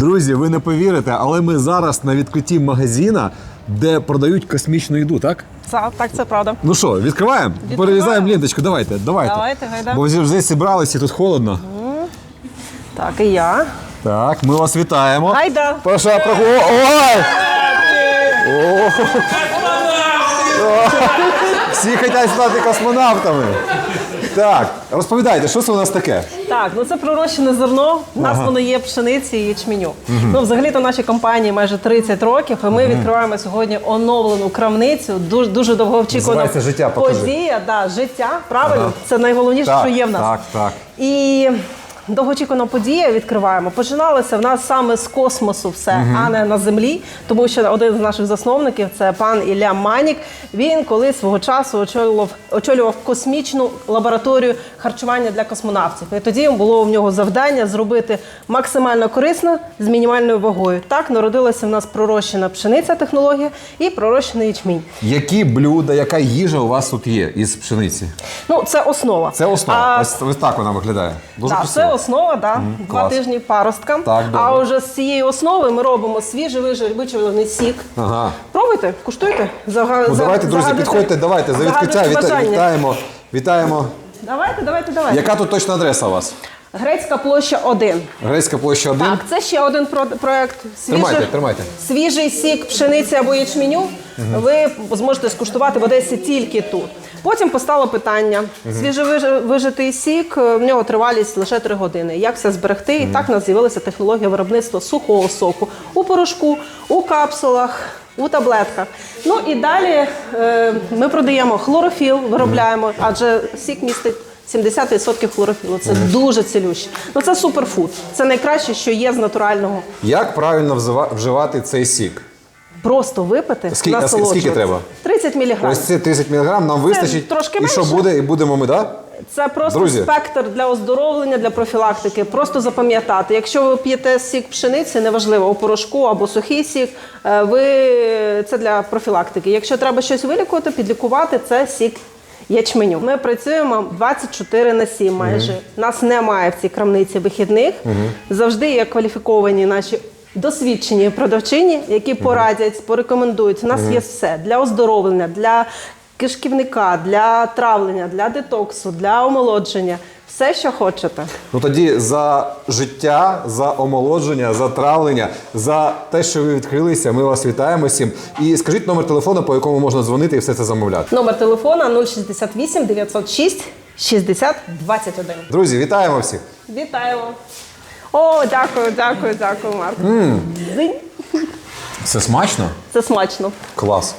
Друзі, ви не повірите, але ми зараз на відкритті магазина, де продають космічну їду, так? Так, так, це правда. Ну що, відкриваємо? Перерізаємо ленточку, давайте, давайте. Давайте, гайда. Бо вже вже зібралися, тут холодно. Так, і я. Так, ми вас вітаємо. Гайда. Прошу прогу. Ой! О! Всі хочуть стати космонавтами. Так, розповідайте, що це у нас таке? Так, ну це пророщене зерно. У нас воно є пшениці і ячменю. Ну, взагалі-то нашій компанії майже 30 років, і ми відкриваємо сьогодні оновлену крамницю. Дуже дуже довгоочікувана Називається «Життя», покажи. подія. Да, життя, правильно, це найголовніше, що є в нас. так, так. І довгоочікувана подія відкриваємо. Починалося в нас саме з космосу, все, а не на землі. Тому що один з наших засновників це пан Ілля Манік. Він колись свого часу очолював, очолював космічну лабораторію харчування для космонавтів. І тоді було в нього завдання зробити максимально корисно з мінімальною вагою. Так народилася в нас пророщена пшениця технологія і пророщений ячмінь. Які блюда, яка їжа у вас тут є із пшениці? Ну, це основа. Це основа. А Ось, ось так вона виглядає. Дуже Так, красиво. це основа, да. два клас. тижні паростка. Так, добре. а вже з цієї основи ми робимо свіжий вичавлений сік. Ага. Пробуйте, куштуйте. Зага... Ну за- давайте, друзі, загадуйте- підходьте, давайте за відкриття. загадуйте Віта- бажання. Вітаємо. Вітаємо. Давайте, давайте, давайте. Яка тут точна адреса у вас? Грецька площа 1. Грецька площа 1. Так, це ще один про- проект. Свіжий, Тримайте, тримайте. Свіжий сік пшениці або ячменю. Ви зможете скуштувати в Одесі тільки тут. Потім постало питання: свіжовижитий сік, е, в нього тривалість лише 3 години. Як все зберегти? І так у нас з'явилася технологія виробництва сухого соку у порошку, у капсулах. У таблетках. Ну і далі е, ми продаємо хлорофіл, виробляємо, адже сік містить 70% хлорофілу. Це дуже цілюще. Ну це суперфуд. Це найкраще, що є з натурального. Як правильно вживати цей сік? Просто випити, Скільки- а насолоджуватися. скільки треба? 30 мг. Ось це 30 мг нам вистачить. трошки і що менше. буде? І будемо ми. Да? Це просто Друзі. спектр для оздоровлення, для профілактики. Просто запам'ятати. Якщо ви п'єте сік пшениці, неважливо у порошку або сухий сік, е, ви це для профілактики. Якщо треба щось вилікувати, підлікувати, це сік. Ячменю. Ми працюємо 24 на 7 майже. Нас немає в цій крамниці вихідних. Завжди є кваліфіковані наші досвідчені продавчині, які порадять, порекомендують. У нас є все для оздоровлення, для кишківника, для травлення, для детоксу, для омолодження. Все, що хочете. Ну тоді за життя, за омолодження, за травлення, за те, що ви відкрилися, ми вас вітаємо всім. І скажіть номер телефону, по якому можна дзвонити і все це замовляти. Номер телефона 068 906 60 21. Друзі, вітаємо всіх! Вітаємо. О, дякую, дякую, дякую, Марко. Дзинь. Все смачно? Це смачно. Клас.